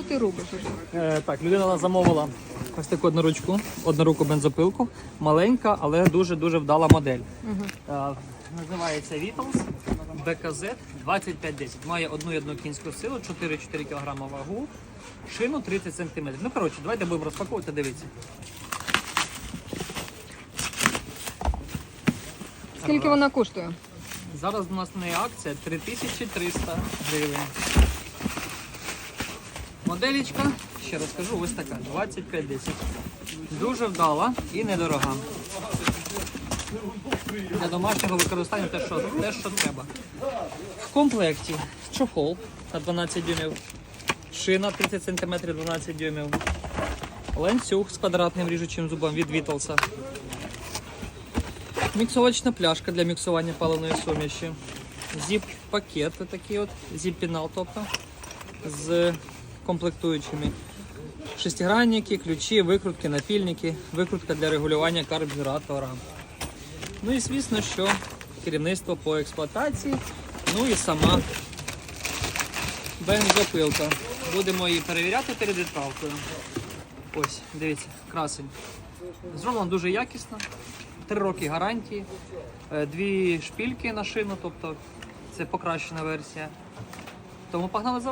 Що ти робиш? Е, так, людина нас замовила ось таку одноручку, одноруку бензопилку. Маленька, але дуже-дуже вдала модель. Е, називається Vitals BKZ 2510. Має одну одну кінську силу, 4-4 кг вагу, шину 30 см. Ну, коротше, давайте будемо розпаковувати, дивіться. Скільки вона коштує? Зараз у нас на неї акція 3300 гривень. Моделічка, ще раз кажу, ось така 2510. Дуже вдала і недорога. Для домашнього використання те, що, те, що треба. В комплекті чохол на 12 дюймів, шина 30 см 12 дюймів, ланцюг з квадратним ріжучим зубом від Вітлса. Міксовочна пляшка для міксування паливної суміші. Зіп-пакет, такий от, зіп-пінал, тобто, з комплектуючими. Шестигранники, ключі, викрутки, напільники, викрутка для регулювання карбюратора. Ну і звісно, що керівництво по експлуатації, ну і сама бензопилка. Будемо її перевіряти перед відправкою. Ось, дивіться, красень. Зроблено дуже якісно. Три роки гарантії, е, дві шпільки на шину, тобто це покращена версія. Тому погнали за